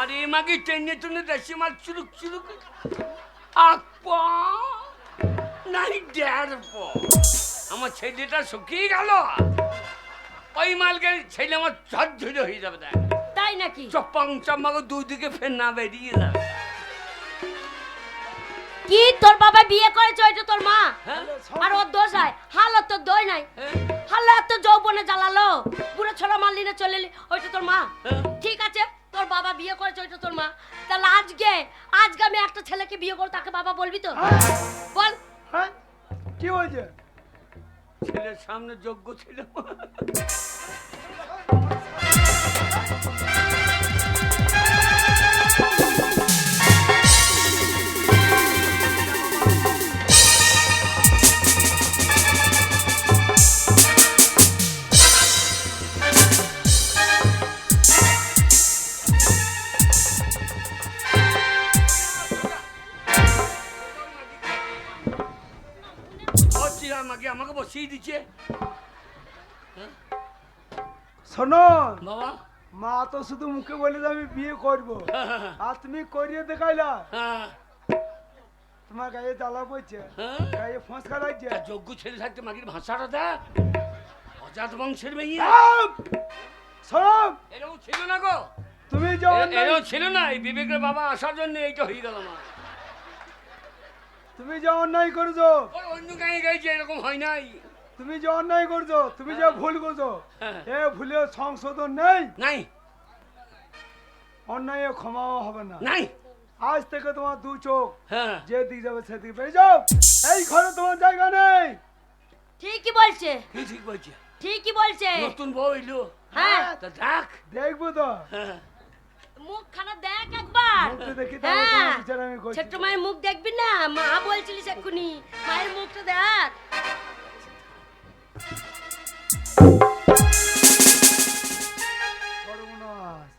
আরে মাকে টেনে টেনে দেশে মাল চুরুক চুরুক। আপা নাই ড্যার আমার ছেলেটা শুকিয়ে গেল। ওই মালকে ছেলে আমার ঝরঝরে হয়ে যাবে দেখ। তাই নাকি? চপ্পাং চম্পাকে দুদিকে ফের না বেরিয়ে যাবে। কি তোর বাবা বিয়ে করেছে ওইটা তোর মা? হ্যাঁ? আর ওর দোষ হয় হালত তোর দই নাই। হ্যাঁ? হাল্লা এত যৌবনে জ্বালালো। পুরো ছোড়া মারলি না চলে এলি। ওইটা তোর মা। হ্যাঁ। ঠিক আছে। তোর বাবা বিয়ে করেছে ওইটা তোর মা। তাহলে আজকে আজকে আমি একটা ছেলেকে বিয়ে করো তাকে বাবা বলবি তো? বল। হ্যাঁ কি হয়েছে? ছেলের সামনে যোগ্য ছিল। বাবা। মা তো শুধু মুখে বলে আমি বিয়ে করব। আর তুমি করিয়ে দেখাইলা। হ্যাঁ। তোমার গায়ে জ্বালা পড়ছে হ্যাঁ। গায়ে ফসকা লাগছে। যোগ্য ছেলে থাকতে মাগির ভাষাটা দেখ অজাত বংশের মেয়ে! শোনো এরকম ছিল না গো। তুমি এরকম ছিল না এই বিবেকের বাবা আসার জন্য এইটা হয়ে গেল আমার। তুমি যে অন্যায় করছ। অন্য গায়ে গাইছে এরকম হয় নাই। তুমি যে অন্যায় করছ তুমি যে ভুল করছ হ্যাঁ। এ ভুলের সংশোধন নেই। নাই। অন্যায় ক্ষমাও হবে না। নাই। আজ থেকে তোমার দু চোখ হ্যাঁ। যে দিক যাবে সেদিকে বেরিয়ে যাও। এই ঘরে তোমার জায়গা নেই। ঠিকই বলছে। ঠিক বলছে? ঠিকই বলছে। নতুন বউ এলো। হ্যাঁ। তা দেখ। দেখব তো। হ্যাঁ। মুখখানা দেখ একবার। মুখটা দেখি তাহলে বিচার আমি করছি। ছোট্ট মায়ের মুখ দেখবি না? মা বলছিলিস এক্ষুনি। মায়ের মুখটা দেখ।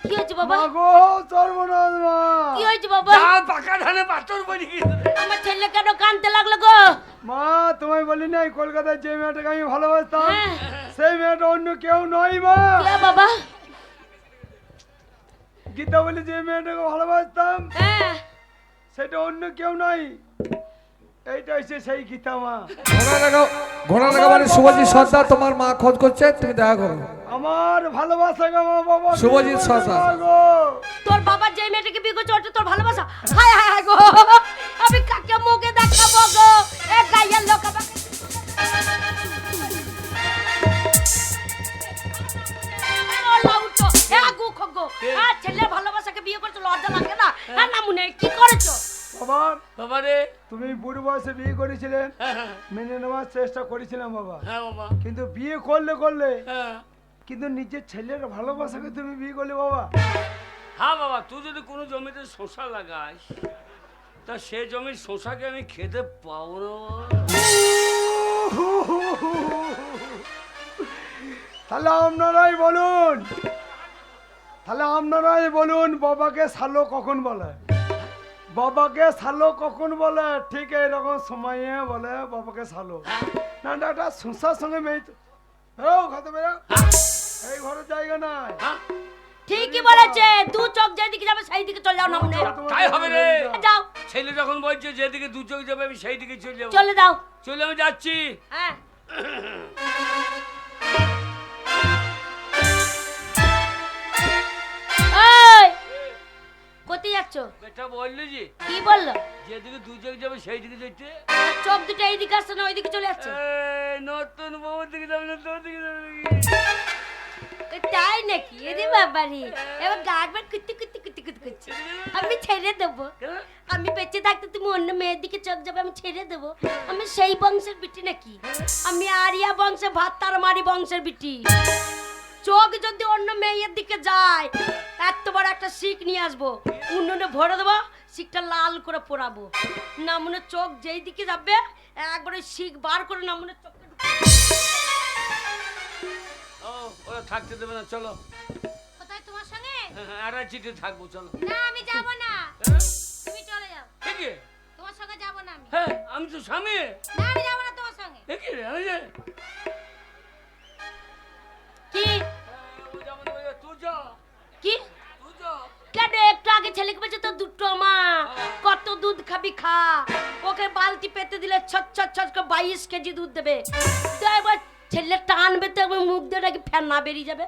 কি হয়েছে বাবা? মাগো সর্বনাশ মা। কি হয়েছে বাবা? যা পাকা ধানে পাথর গেছে আমার ছেলে কেন কানতে লাগল গো? মা তোমায় বলি নাই কলকাতায় যে মেয়েটাকে আমি ভালোবাসতাম হ্যাঁ। সেই মেয়েটা অন্য কেউ নয় মা। কে বাবা? গীতা বলি যে মেয়েটাকে ভালোবাসতাম হ্যাঁ। সেটা অন্য কেউ নয় এইটা হচ্ছে সেই গীতা মা। ঘোড়া লাগা ঘোড়া মানে শুভজিৎ সর্দার তোমার মা খোঁজ করছে তুমি দেখা করো। আমার ভালোবাসা গো মা বাবা শুভজিৎ সরকার। তোর বাবা যে মেয়েটাকে বিয়ে করছে ওটা তোর ভালোবাসা। হায় হায় হায় গো। আমি কাকে মুখে দেখাবো গো? এ গাইয়ের লোক ছেলের ভালোবাসাকে বিয়ে করছ লজ্জা লাগে না? না না মনে কি করেছ? বাবা। বাবা রে। তুমি বুড়ো বয়সে বিয়ে করেছিলে। হ্যাঁ হ্যাঁ, মেনে নেওয়ার চেষ্টা করেছিলাম বাবা। হ্যাঁ বাবা। কিন্তু বিয়ে করলে করলে। হ্যাঁ। কিন্তু নিজের ছেলের ভালোবাসাকে তুমি বিয়ে করলে বাবা। হ্যাঁ বাবা তুই যদি কোনো জমিতে শশা লাগাস তা সে জমির শশাকে আমি খেতে পাবো তাহলে আপনারাই বলুন। তাহলে আপনারাই বলুন বাবাকে সালো কখন বলে। বাবাকে সালো কখন বলে? ঠিক এইরকম সময়ে বলে বাবাকে সালো না না এটা সংসার সঙ্গে মেয়ে তো। বেরো খাতে বেরো এই ঘরের জায়গা নাই। ঠিকই বলেছে। দু চোখ যেদিকে যাবে সেই দিকে চলে যাও না মনে তাই হবে রে। যাও। ছেলে যখন বলছে যেদিকে দু চোখ যাবে আমি সেই দিকে চলে যাব। চলে যাও। চলে আমি যাচ্ছি। হ্যাঁ। কোথায় যাচ্ছ? বেটা বলল যে কি বলল? যেদিকে দু চোখ যাবে সেই দিকে যেতে চোখ দুটো এইদিকে আসছে না ওইদিকে চলে যাচ্ছে? নতুন বউর দিকে যাবে না তোর দিকে যাবে তাই নাকি? এরে বাবারে। এবার গাড়বার কুত্তি কুত্তি কুত্তি কুত্তি করছে। আমি ছেড়ে দেবো। আমি বেঁচে থাকতে তুমি অন্য মেয়ের দিকে চোখ যাবে আমি ছেড়ে দেবো। আমি সেই বংশের বিটি নাকি? আমি আরিয়া বংশে ভাত তার মারি বংশের বিটি। চোখ যদি অন্য মেয়ের দিকে যায় এত বড় একটা শিখ নিয়ে আসব। উনুনে ভরে দেবো শিখটা লাল করে পোড়াবো। না মনে চোখ যেই দিকে যাবে একবারে শিখ বার করে না মনে চোখে ও ওরা থাকতে দেবে না চলো। কোথায় তোমার সঙ্গে? হ্যাঁ, আর চিঠি থাকব চলো। না আমি যাব না। হ্যাঁ? তুমি চলে যাও। এ কি? তোমার সঙ্গে যাব না আমি। হ্যাঁ আমি তো স্বামী। না আমি যাব না তোমার সঙ্গে। এ কি আমি কি? যা, যা কি? যা একটু ছেলেকে বলছে তো দুটো মা? কত দুধ খাবি খা। ওকে বালতি পেতে দিলে ছট ছট ছট করে বাইশ কেজি দুধ দেবে। এবার ছেলে টানবে তো একবার মুখ দিয়ে নাকি ফ্যান না বেরিয়ে যাবে।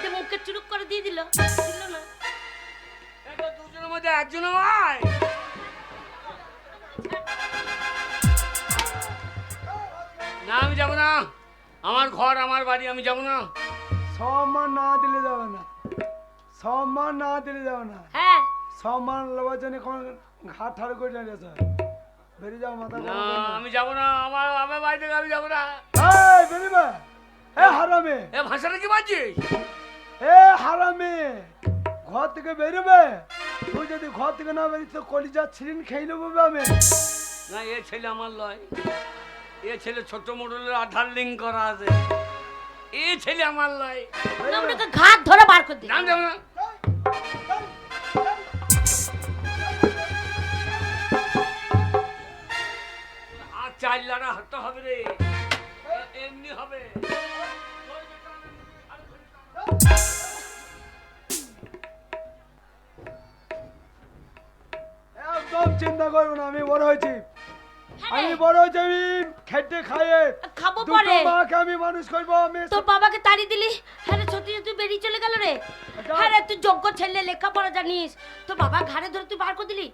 তো মুখে চুরুক করে দিয়ে দিল। দিল না। দুজনের মধ্যে একজন হয় না আমি যাব না। আমার ঘর আমার বাড়ি আমি যাব না। সম্মান না দিলে যাবে না। সম্মান না দিলে যাবে না। হ্যাঁ। সম্মান লবার জন্য কোন ঘাট ঠাড় করে দাঁড়িয়েছে বেরিয়ে যাও মাথা না আমি যাব না। আমার আমার বাড়ি থেকে আমি যাব না। এই বেরিবে এ হারামে। এ ভাষাটা কি বাজছিস এ হারামে। ঘর থেকে বেরোবে। তুই যদি ঘর থেকে না বেরিয়ে তো কলিজা ছিলিন খেয়ে নেব আমি। না এ ছেলে আমার লয়। এ ছেলে ছোট মোটলের আধার লিঙ্ক করা আছে। এ ছেলে আমার লয় না, ওটাকে ঘাট ধরে বার করে দিই না আমি না। আর চার লাড়া হাতে হবে রে। এমনি হবে। একদম চিন্তা করব না আমি বড় হয়েছি। হ্যাঁ আমি বড় হয়েছি আমি খেটে খাইয়ে খাব পরে। মাকে আমি মানুষ করব আমি তোর বাবাকে তাড়ি দিলি? হ্যাঁ রে সত্যি তুই বেরিয়ে চলে গেল রে। এটা- হ্যাঁ রে তুই যোগ্য ছেলে লেখাপড়া জানিস। তোর বাবা ঘাড়ে ধরে তুই বার করে দিলি?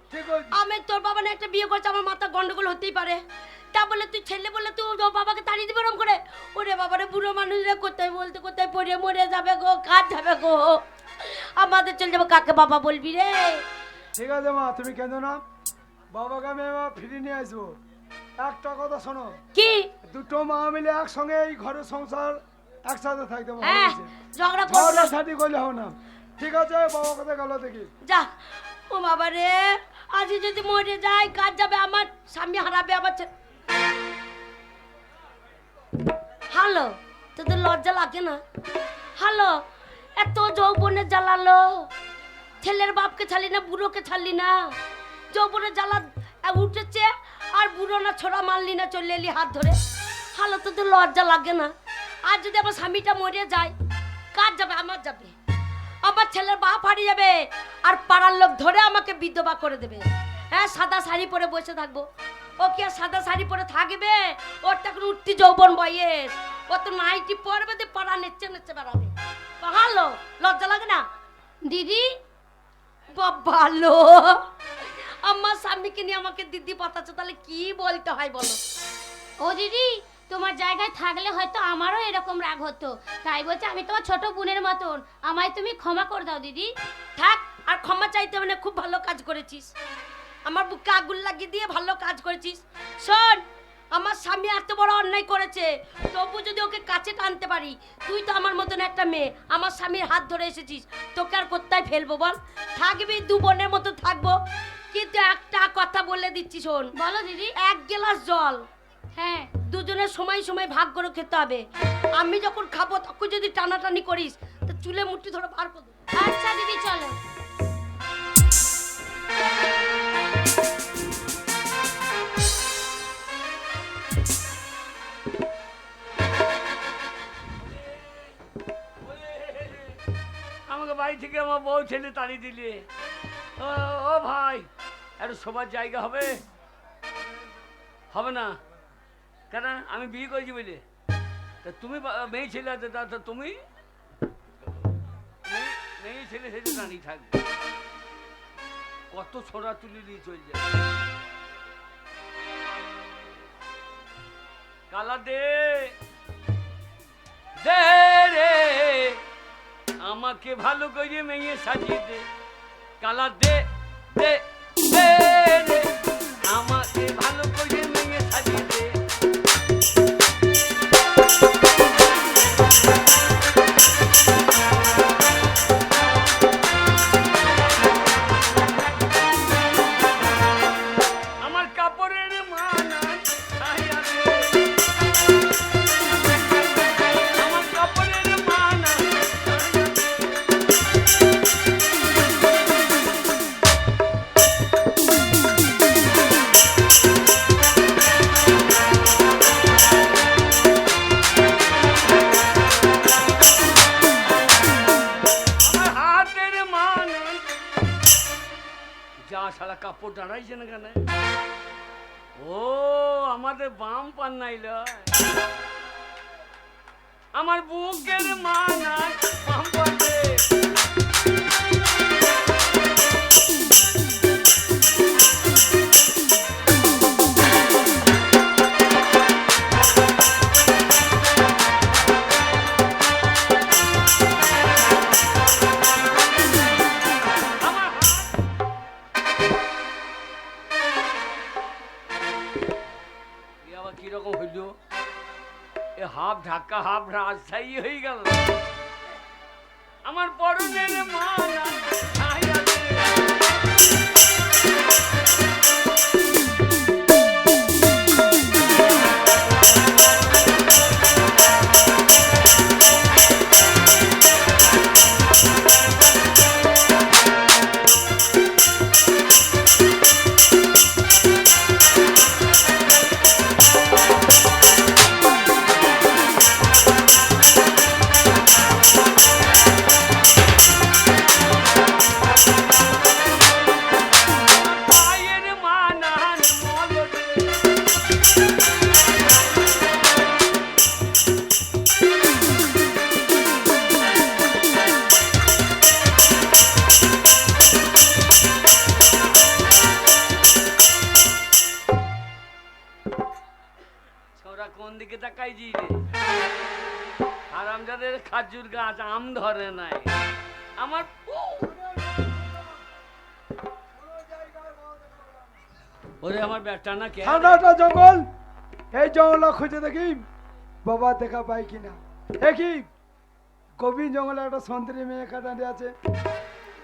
আমি তোর বাবা না একটা বিয়ে করছে আমার মাথা গন্ডগোল হতেই পারে। তা বলে তুই ছেলে বলে তুই ওর বাবাকে তাড়িয়ে দিবি ওরম করে? ওরে বাবারে বুড়ো মানুষরা কোথায় বলতে কোথায় পড়ে মরে যাবে গো কাজ যাবে গো। আমাদের চলে যাব কাকে বাবা বলবি রে? ঠিক আছে মা তুমি কেন না। বাবাকে আমি এবার ফিরে নিয়ে আসব। একটা কথা শোনো। কি? দুটো মা মিলে একসঙ্গে এই ঘরের সংসার একসাথে থাকতে ভালো হ্যাঁ ঝগড়া করলে হবে না। ঠিক আছে বাবা কথা গেল দেখি। যা। ও বাবা রে আজ যদি মরে যায় কাজ যাবে আমার স্বামী হারাবে আমার হ্যালো তোদের লজ্জা লাগে না? হ্যালো এত যৌবনে জ্বালালো। ছেলের বাপকে ছাড়লি না বুড়োকে ছাড়লি না। যৌবনে জ্বালা উঠেছে আর বুড়ো না ছোড়া মারলি না, চলে এলি হাত ধরে। হ্যালো তোদের লজ্জা লাগে না। আর যদি আমার স্বামীটা মরে যায় কাজ যাবে? আমার যাবে। আমার ছেলের বাপ হারিয়ে যাবে। আর পাড়ার লোক ধরে আমাকে বিধবা করে দেবে। হ্যাঁ সাদা শাড়ি পরে বসে থাকব। ও কি আর সাদা শাড়ি পরে থাকবে? ওর তো এখন উঠতি যৌবন বয়স। ও তো নাইটি পরবে দিয়ে পাড়া নেচে নেচে বেড়াবে। ভালো লজ্জা লাগে না? দিদি? ভালো আমার স্বামীকে নিয়ে আমাকে দিদি পাতাচ্ছে তাহলে কি বলতে হয় বলো? ও দিদি তোমার জায়গায় থাকলে হয়তো আমারও এরকম রাগ হতো। তাই বলছে আমি তোমার ছোট বোনের মতন। আমায় তুমি ক্ষমা করে দাও দিদি। থাক আর ক্ষমা চাইতে মানে খুব ভালো কাজ করেছিস। আমার বুকে আগুন লাগিয়ে দিয়ে ভালো কাজ করেছিস। শোন আমার স্বামী এত বড় অন্যায় করেছে তবু যদি ওকে কাছে টানতে পারি তুই তো আমার মতন একটা মেয়ে আমার স্বামীর হাত ধরে এসেছিস তোকে আর কোথায় ফেলব বল? থাকবি দু বোনের মতো থাকব। কিন্তু একটা কথা বলে দিচ্ছি শোন। বলো দিদি। এক গ্লাস জল। হ্যাঁ। দুজনের সময় সময় ভাগ করে খেতে হবে। আমি যখন খাব তখন যদি টানাটানি করিস তো চুলে মুঠি ধরে বার করে দেবো। আচ্ছা দিদি চলো। আমাকে বাড়ি থেকে আমার বউ ছেলে তাড়িয়ে দিলে। ও ও ভাই। একটু সবার জায়গা হবে? হবে না। কেন? আমি বিয়ে করেছি বলে তা তুমি মেয়ে ছেলে আছে, তা তুমি? মেয়ে- ছেলে সেটা দাঁড়িয়ে থাকবে। কত ছোড়া তুলি দিয়ে চলে যায় কালা দে দে রে, আমাকে ভালো করে মেয়ে সাজিয়ে দে। কালা দে দে। রে ঠান্ডাটা জঙ্গল এই জঙ্গল খুঁজে দেখি বাবা দেখা পাই কিনা দেখি গভীর জঙ্গলে একটা সন্ত্রী মেয়ে কাটাতে আছে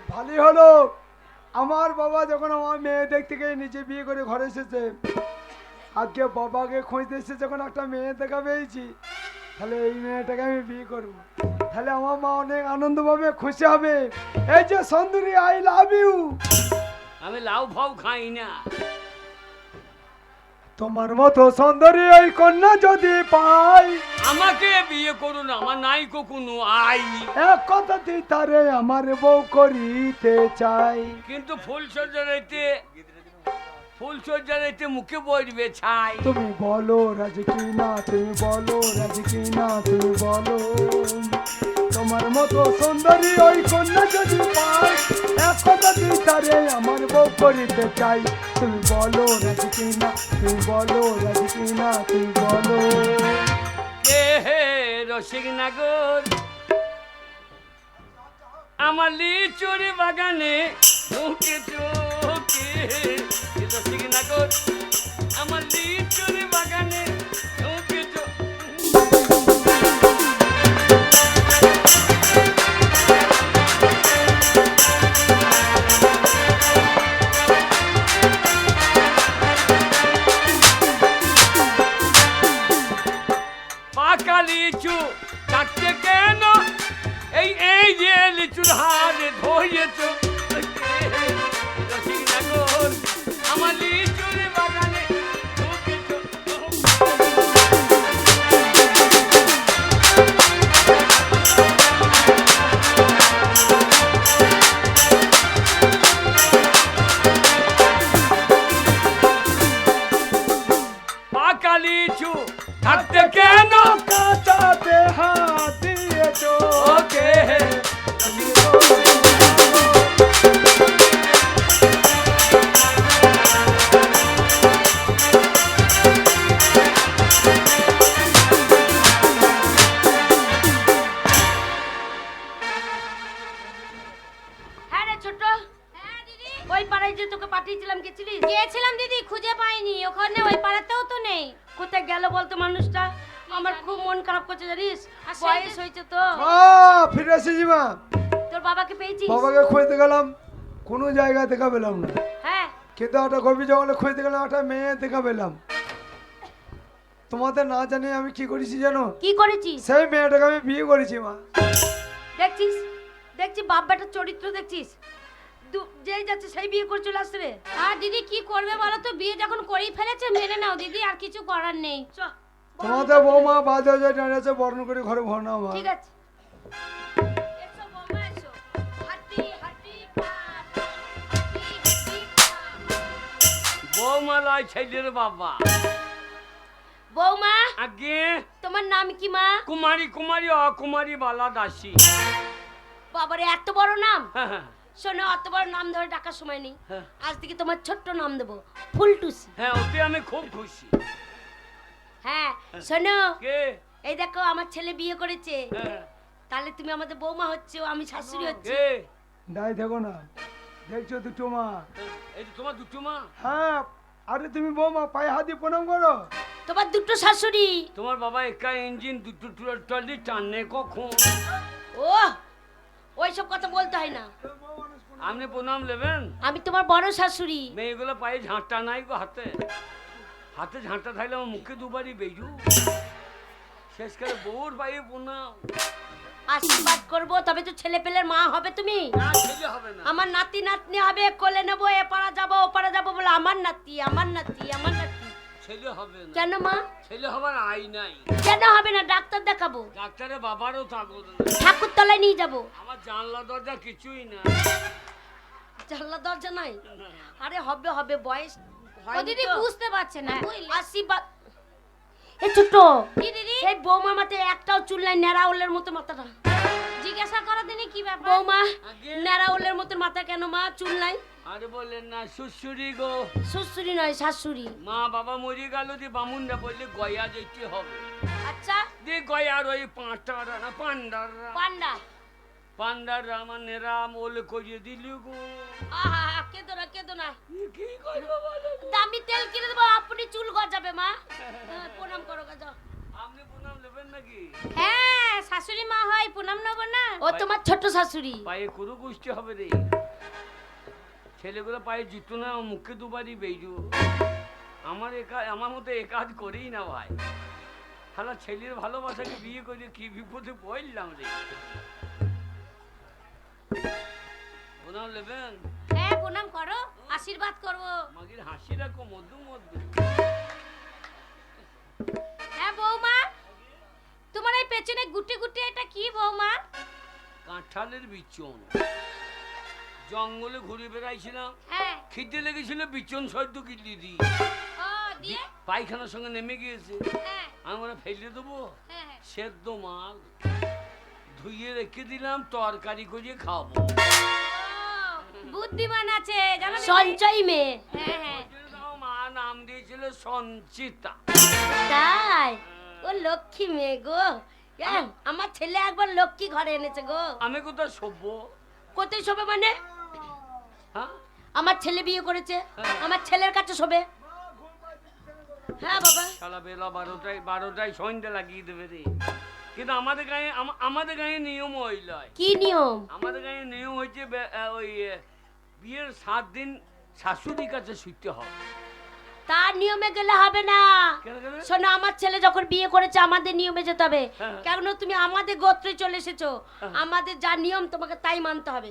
ভালোই হলো আমার বাবা যখন আমার মেয়ে দেখতে গিয়ে নিজে বিয়ে করে ঘরে এসেছে আজকে বাবাকে খুঁজতে এসে যখন একটা মেয়ে দেখা পেয়েছি তাহলে এই মেয়েটাকে আমি বিয়ে করব তাহলে আমার মা অনেক আনন্দ পাবে খুশি হবে এই যে সুন্দরী আই লাভ ইউ আমি লাউ ফাউ খাই না তোমার মতো সুন্দরী ওই কন্যা যদি পাই আমাকে বিয়ে করুন আমার নাই কোনো আই। এক কথাতে তারে আমার বউ করিতে চাই। কিন্তু ফুল সজ্জারাইতে ফুল সজ্জারাইতে মুখে বসবে ছাই। তুমি বলো রাজি কি না তুমি বলো রাজি কি না তুমি বলো। তোমার মতো সুন্দরী ওই কন্যা যদি পাই এক কথাতে তারে আমার বউ করিতে চাই। তুমি বলো রাজি কি না তুমি বলো রাজি কি না তুমি বলো হে রসিক নাগর? আমার লিচুর বাগানে ঢুকে রসিক নাগর, আমার লিচুর বাগানে কিন্তু একটা গভীর জঙ্গলে খুঁজতে গেলাম একটা মেয়ে দেখা পেলাম। তোমাদের না জানি আমি কি করেছি জানো? কি করেছিস? সেই মেয়েটাকে আমি বিয়ে করেছি মা। দেখছিস? দেখছি বাপ বেটার চরিত্র দেখছিস। দু- যেই যাচ্ছে সেই বিয়ে করে চলে আসছে রে। আর দিদি কি করবে বলো তো? বিয়ে যখন করেই ফেলেছে মেনে নাও দিদি আর কিছু করার নেই। চ তোমাদের বৌমা বাজে বাজে দাঁড়িয়েছে বর্ণ করে ঘরে ভরনা ঠিক আছে। বৌমা লয় ছেলের বাবা। বৌমা আগে তোমার নাম কি মা? কুমারী কুমারী অকুমারী বালা দাসী। বাবারে এত বড় নাম? হ্যাঁ, হ্যাঁ, শোনো অত বড় নাম ধরে ডাকার সময় নেই। হ্যাঁ। আজ থেকে তোমার ছোট্ট নাম দেবো ফুলটুসি। হ্যাঁ ওতে আমি খুব খুশি। হ্যাঁ শোনো এই দেখো আমার ছেলে বিয়ে করেছে। হ্যাঁ, তাহলে তুমি আমাদের বৌমা হচ্ছে আমি শাশুড়ি হচ্ছে। দায় দেখো না। দেখছ দুটো মা। এই যে তোমার দুটো মা? হ্যাঁ আরে তুমি বৌমা পায়ে হাত দিয়ে প্রণাম করো। তোমার দুটো শাশুড়ি। তোমার বাবা একা ইঞ্জিন দুটো টলি টানে কখন? ও ওইসব কথা বলতে হয় না। আপনি প্রণাম নেবেন? আমি তোমার বড় শাশুড়ি। মেয়েগুলো পায়ে ঝাঁটা নাই গো হাতে। হাতে ঝাঁটা থাকলে আমার মুখে দুবারই বেজু। শেষকালে বউর পায়ে প্রণাম। আশীর্বাদ করব তবে তো ছেলে পেলের মা হবে তুমি। না ছেলে হবে না। আমার নাতি নাতনি হবে কোলে নেব এ পাড়া যাব ও পাড়া যাব বলে আমার নাতি আমার নাতি আমার নাতি। ছেলে হবে না। কেন মা? ছেলে হবার আই নাই। কেন হবে না? ডাক্তার দেখাবো। ডাক্তারের বাবারও থাকো ঠাকুর তলায় নিয়ে যাব। আমার জানলা দরজা কিছুই না জানলা দরজা নাই? আরে হবে হবে বয়স দিদি বুঝতে পারছে না। আশীর্বাদ এ ছোট্ট। কি দিদি? এই বৌমার মাথায় একটাও চুল নাই নেড়াউলের মতো মাথাটা। জিজ্ঞাসা করো দিনি কি ব্যাপার? বৌমা আগে নেড়াউলের মতো মাথা কেন মা? চুল নাই। আরে বললেন না শ্বশুরি গো। শ্বশুরি নয় শাশুড়ি। মা বাবা মরে গেল দিয়ে বামুনরা বললে গয়া যেতে হবে। আচ্ছা। দিয়ে গয়ার ওই পাঁটারা না পান্ডাররা। পান্ডা। পান্ডাররা আমার রাম ওলে করিয়ে দিল গো আহা কেঁদো না কেঁদো না। কি করব বলো দামি তেল কিনে দেবো আপনি চুল গজাবে মা। হ্যাঁ, প্রণাম করো গজা আপনি প্রণাম নেবেন নাকি? হ্যাঁ শাশুড়ি মা হয় প্রণাম নেব না। ও তোমার ছোট শাশুড়ি। পায়ে কুরু গুষ্টি হবে রে। ছেলেগুলো পায়ে জুতো না মুখে দুবারই বেজু। আমার একা আমার মতো এ কাজ করেই না ভাই। শালা ছেলের ভালোবাসাকে বিয়ে করে কি বিপদে পড়লাম রে। প্রণাম নেবেন? হ্যাঁ প্রণাম করো আশীর্বাদ করব। মাগির হাসি রাখো মধু মধু হ্যাঁ বৌমা? তোমার এই পেছনে গুটি গুটি এটা কি বৌমা? কাঁঠালের বিচন। জঙ্গলে ঘুরে বেড়াইছিলাম। হ্যাঁ। খিদে লেগেছিল বিচন সদ্য কিনলি দি পায়খানার সঙ্গে নেমে গিয়েছে। হ্যাঁ। আমি মানে ফেলে দেবো? হ্যাঁ। সেদ্ধ মাল। ধুইয়ে রেখে দিলাম তরকারি করে খাব। বুদ্ধিমান আছে জানো সঞ্চয় মেয়ে। হ্যাঁ হ্যাঁ। মা নাম দিয়েছিল সঞ্চিতা। তাই? ও লক্ষ্মী মেয়ে গো। আমার ছেলে একবার লক্ষ্মী ঘরে এনেছে গো। আমি কোথায় সভ্য কোথায় শোবে মানে? হ্যাঁ? আমার ছেলে বিয়ে করেছে। হ্যাঁ। আমার ছেলের কাছে শোবে। হ্যাঁ বাবা। সারা বেলা বারোটায় বারোটায় সন্ধ্যা লাগিয়ে দেবে রে। কিন্তু আমাদের গায়ে আমাদের গায়ে নিয়ম হইল কি নিয়ম? আমাদের গায়ে নিয়ম হয়েছে ওই বিয়ের সাত দিন শাশুড়ির কাছে শুতে হবে তার নিয়মে গেলে হবে না। শোনো আমার ছেলে যখন বিয়ে করেছে আমাদের নিয়মে যেতে হবে। হ্যাঁ। কেন তুমি আমাদের গোত্রে চলে এসেছ। হ্যাঁ। আমাদের যা নিয়ম তোমাকে তাই মানতে হবে।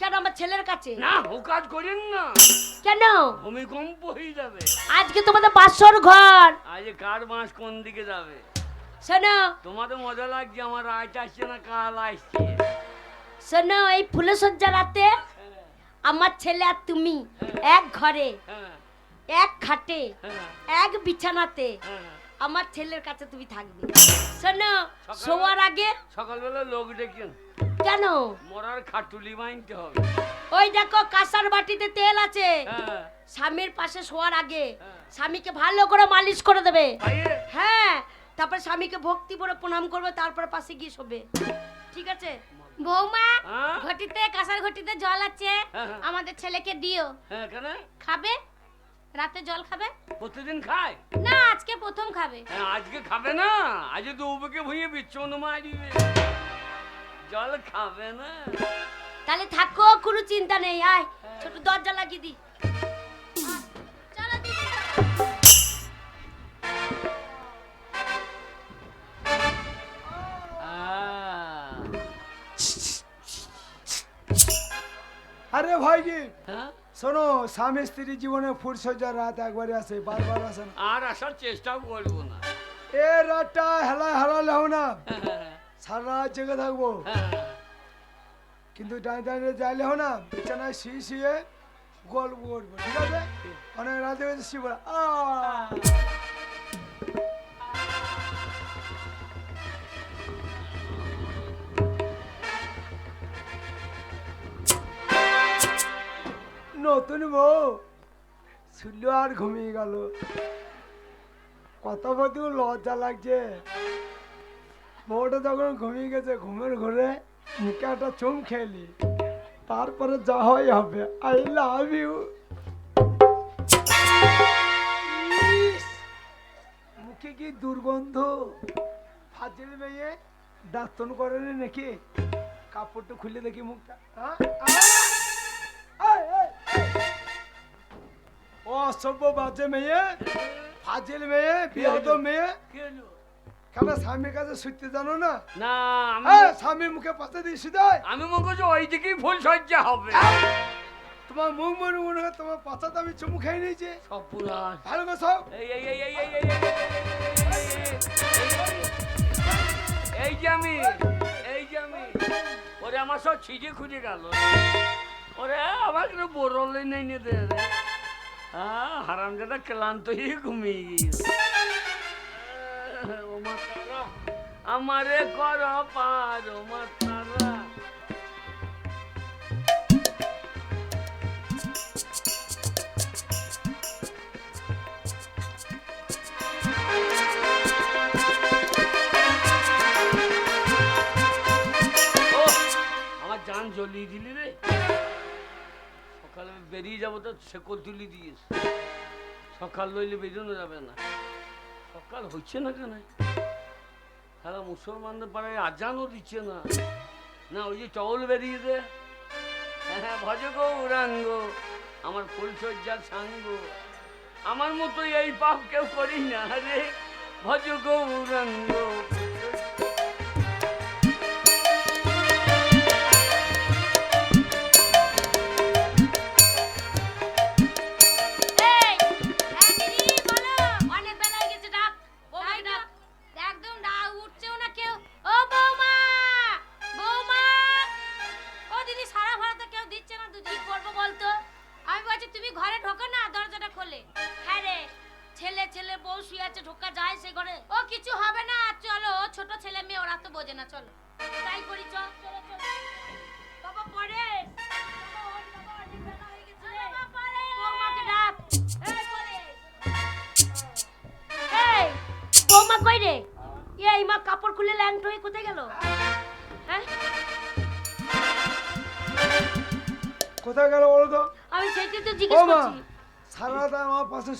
কেন আমার ছেলের কাছে? না ও কাজ করেন না। কেন? ভূমিকম্প হয়ে যাবে। আজকে তোমাদের বাসর ঘর। আজ কার মাস কোন দিকে যাবে? শোনো। তোমাদের মজা লাগছে আমার রাত আসছে না কাল আসছে। শোনো এই ফুলসজ্জা রাতে হ্যাঁ, আমার ছেলে আর তুমি এক ঘরে হ্যাঁ, এক খাটে হ্যাঁ, এক বিছানাতে হ্যাঁ। আমার ছেলের কাছে তুমি থাকবে। শোনো শোয়ার আগে সকালবেলা লোক ডেকেন কেন? মরার খাটুলি হবে। ওই দেখো কাঁসার বাটিতে তেল আছে। হ্যাঁ। স্বামীর পাশে শোয়ার আগে হ্যাঁ। স্বামীকে ভালো করে মালিশ করে দেবে। হ্যাঁ তারপর স্বামীকে ভক্তি করে প্রণাম করবে তারপর পাশে গিয়ে শোবে। ঠিক আছে? বৌমা হ্যাঁ? ঘটিতে কাঁসার ঘটিতে জল আছে। হ্যাঁ, হ্যাঁ। আমাদের ছেলেকে দিও। হ্যাঁ খাবে? রাতে জল খাবে? প্রতিদিন খায়? না আজকে প্রথম খাবে। হ্যাঁ আজকে খাবে না? আজ তো উবকে ভুঁয়ে বিচ্ছন্ন মারিবে জল খাবে না? তাহলে থাকো কোনো চিন্তা নেই আয়। ছোট দরজা লাগিয়ে দি। আরে ভাইজি হ্যাঁ? শোনো স্বামী স্ত্রী জীবনে ফুরসজ্জার রাত একবারে আসে বারবার আসে না। আর আসার চেষ্টাও করব না। এ রাতটা হেলায় হারালে হো না। হ্যাঁ, সারা রাত জেগে থাকব। হ্যাঁ, কিন্তু ডাই ডাইনে যাইলে হো না বিছানায় শুয়ে শুয়ে গল্প করব ঠিক আছে? অনেক রাতে শিবরা আ। নতুন বউ। শুনল আর ঘুমিয়ে গেল। কথা বলতে লজ্জা লাগছে। বউটা যখন ঘুমিয়ে গেছে, ঘুমের ঘরে মুখে একটা চুম খেলি। তারপরে যা হয় হবে। আই লাভ ইউ মুখে কি দুর্গন্ধ? ফাজিল মেয়ে, দাঁতন করেনি নাকি? কাপড়টা খুলে দেখি মুখটা। হ্যাঁ? অসভ্য বাজে মেয়ে ফাজিল মেয়ে বিয়াদ মেয়ে কেন স্বামীর কাছে শুতে জানো না না আমি হ্যাঁ স্বামীর মুখে পাতে দিয়ে শুধায় আমি মনে করছি ওই দিকেই ফুল সজ্জা হবে তোমার মুখ মনে মনে হয় তোমার পাচাতে আমি চুমু খেয়ে নিয়েছি সব পুরাণ ভালো করে সব এই যে আমি এই যে আমি ওরে আমার সব ছিজে খুঁজে গেল ওরে আমার কিন্তু বরলে নেই নে দে রে হারাম দাদা ক্লান্ত হয়ে ঘুমিয়ে গিয়েছে। আমারে কর পার ও দিয়েছে। সকাল লইলে বেরোনো যাবে না। সকাল হচ্ছে না কেন? মুসলমানদের পাড়ায় আজানও দিচ্ছে না। না, ওই যে চল বেরিয়ে দে হ্যাঁ ভজ গৌরাঙ্গ আমার ফুলসজ্জার সাঙ্গ। আমার মতো এই পাপ কেউ করি না রে। ভজ গৌরাঙ্গ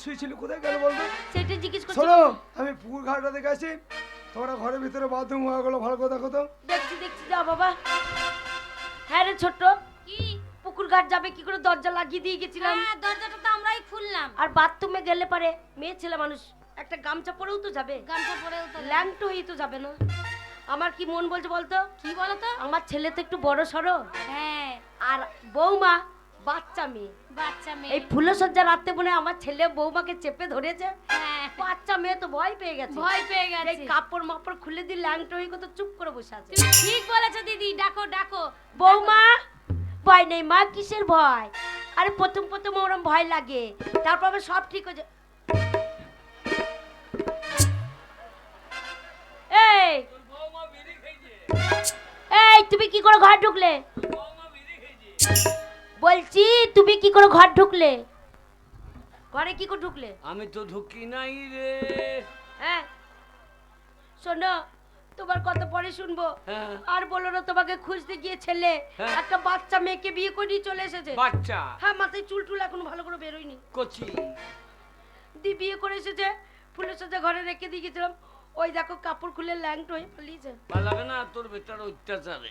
শুয়েছিল? কোথায় গেল বলতো? সেটাই জিজ্ঞেস করছি। শোনো আমি পুকুর ঘাটটা দেখে আসি। তোমরা ঘরের ভিতরে বাথরুম হয়ে গেলো ভালো করে দেখো তো। দেখছি দেখছি যা বাবা। হ্যাঁ রে ছোট্ট কি? পুকুর ঘাট যাবে কি করে দরজা লাগিয়ে দিয়ে গেছিলাম? হ্যাঁ দরজাটা তো আমরাই খুললাম। আর বাথরুমে গেলে পারে মেয়ে ছেলে মানুষ একটা গামছা পরেও তো যাবে। গামছা পরেও তো ল্যাংটো হয়ে তো যাবে না। আমার কি মন বলছে বলতো? কি বলতো? আমার ছেলে তো একটু বড় সড়ো। হ্যাঁ। আর বৌমা বাচ্চা মেয়ে। বাচ্চা মেয়ে। এই ফুলসজ্জা রাতে হয় আমার ছেলে বৌমাকে চেপে ধরেছে। হ্যাঁ। বাচ্চা মেয়ে তো ভয় পেয়ে গেছে। ভয় পেয়ে এই কাপড় মাপড় খুলে দিয়ে ল্যাংটো হয়ে কত চুপ করে বসে আছে। তুমি ঠিক বলেছ দিদি ডাকো ডাকো। বৌমা ভয় নেই মা কিসের ভয়? আরে প্রথম প্রথম ওরম ভয় লাগে। তারপর আবার সব ঠিক হয়ে যায়। এই! এই তুমি কি করে ঘর ঢুকলে? বলছি তুমি কি করে ঘর ঢুকলে? ঘরে কি করে ঢুকলে? আমি তো ঢুকি নাই রে। হ্যাঁ। শোনো তোমার কথা পরে শুনব। হ্যাঁ। আর বলো না তোমাকে খুঁজতে গিয়ে ছেলে হ্যাঁ। একটা বাচ্চা মেয়েকে বিয়ে করে নিয়ে চলে এসেছে। বাচ্চা? হ্যাঁ মাথায় চুল টুল এখন ভালো করে বেরোয়নি। কচি। দি বিয়ে করে এসেছে ফুলের সাথে ঘরে রেখে দিয়ে গেছিলাম। ওই দেখো কাপড় খুলে ল্যাংট হয়ে পালিয়েছে। লাগে না তোর বেটার অত্যাচারে।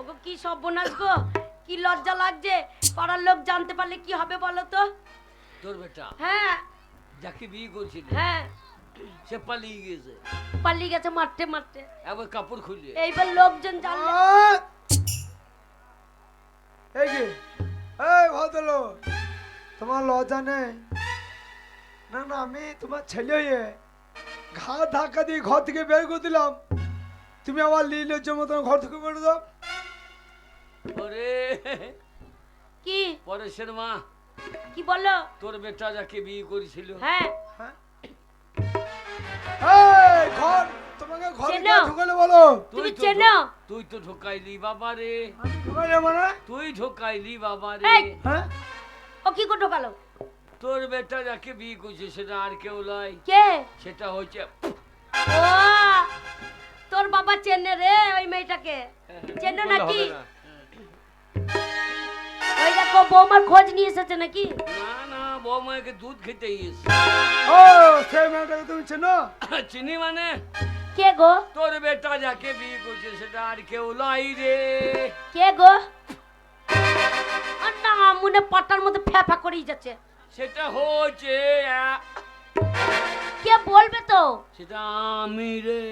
ওগো কি সব বোনাস গো। কি লজ্জা লাগছে? পাড়ার লোক জানতে পারলে কি হবে বলো তো? তোর বেটা। হ্যাঁ। যাকে বিয়ে করছিল হ্যাঁ। সে পালিয়ে গেছে। পালিয়ে গেছে মারতে মারতে। একবার কাপড় খুলে। এইবার লোকজন জানলে! এই কি এই ভদ্রলোক তোমার লজ্জা নেই? না না আমি তোমার ছেলে হয়ে ঘা ধাক্কা দিয়ে ঘর থেকে বের করে দিলাম। তুমি আবার লিলের মতন ঘর থেকে বেরো দাও। ওরে। কি? পরেশের মা। কি বলল? তোর বেটা যাকে বিয়ে করেছিল। হ্যাঁ। ঘর তোমাকে ঘরে ঢুকালে বলো? তুমি চেনো? তুই তো ঢোকাইলি বাবা রে। মানে তুই ঢোকাইলি বাবা রে। হ্যাঁ? ও কি করে ঢোকালো? তোর বেটা যাকে বিয়ে করছে সেটা আর কেউ লয় কে? সেটা হচ্ছে ও তোর বাবা চেনে রে ওই মেয়েটাকে। চেনো নাকি? না। ওই দেখো বৌমার খোঁজ নিয়ে এসেছে নাকি? না না বৌমাকে দুধ খেতে ও সেই মেয়েটাকে তুমি চেনো? চিনি মানে? কে গো? তোর বেটা যাকে বিয়ে করছে সেটা আর কেউ রে। কে গো? আর না মনে পাটার মধ্যে ফ্যাফা করেই যাচ্ছে। সেটা হচ্ছে কে বলবে তো? সেটা আমি রে।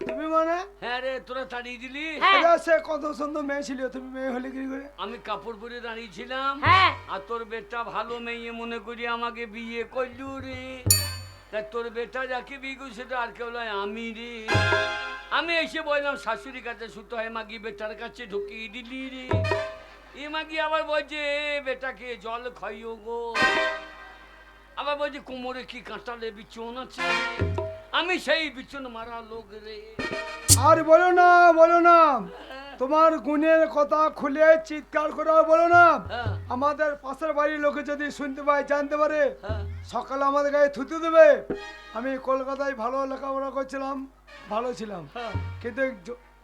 তুমি মানে? হ্যাঁ রে তোরা তাড়িয়ে দিলি? হ্যাঁ। সে কত সুন্দর মেয়ে ছিল তুমি মেয়ে হলে কি করে? আমি কাপড় পরে দাঁড়িয়েছিলাম। হ্যাঁ। আর তোর বেটা ভালো মেয়ে মনে করি আমাকে বিয়ে করলু রে। তা তোর বেটা যাকে বিয়ে করছে সেটা আর কেউ নয় আমি রে। আমি এসে বললাম শাশুড়ির কাছে শুতে হয় মাগি বেটার কাছে ঢুকিয়ে দিলি রে। এ মাগি আবার বলছে "এ, বেটাকে জল খাইও গো। আবার বলছে কোমরে কি কাঁটালে বিচন আছে? আমি সেই বিচন মারা লোক রে। আর বলো না বলো না। তোমার গুণের কথা খুলে চিৎকার করে বলো না। হ্যাঁ। আমাদের পাশের বাড়ির লোকে যদি শুনতে পায় জানতে পারে। হ্যাঁ। সকালে আমাদের গায়ে থুতু দেবে। আমি কলকাতায় ভালো লেখাপড়া করছিলাম ভালো ছিলাম। হ্যাঁ। কিন্তু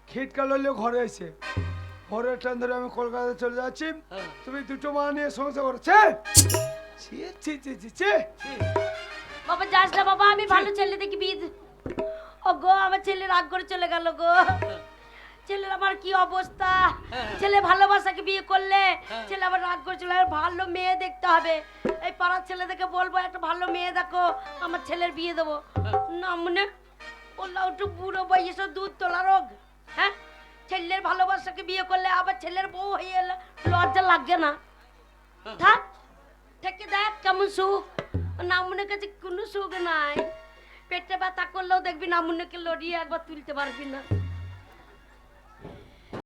খিটকাল হলেও ঘরে এসে। ভোরের ট্রেন ধরে আমি কলকাতায় চলে যাচ্ছি। তুমি দুটো মা নিয়ে সংসার করছে ছি ছি ছি ছি! ছি। বাবা, যাস না বাবা, আমি ভালো ছেলে দেখি, বিয়ে দে- ও গো আমার ছেলে রাগ করে চলে গেল গো ছেলের আমার কি অবস্থা। ছেলে ভালোবাসাকে বিয়ে করলে। ছেলে আবার রাগ করে চলে। ভালো মেয়ে দেখতে হবে এই পাড়ার ছেলেদেরকে বলব, একটা ভালো মেয়ে দেখো, আমার ছেলের বিয়ে দেবো না, মনে বললাম, একটু বুড়ো বয়সে দুধ তোলা রোগ হ্যাঁ ছেলের ভালোবাসাকে বিয়ে করলে আবার ছেলের বউ হয়ে এলে লজ্জা লাগবে না থাক থেকে দেখ, কেমন সুখ নামুনের কাছে কোনো সুখ নাই। পেটে ব্যথা করলেও দেখবি নামুনকে লড়িয়ে একবার তুলতে পারবি না।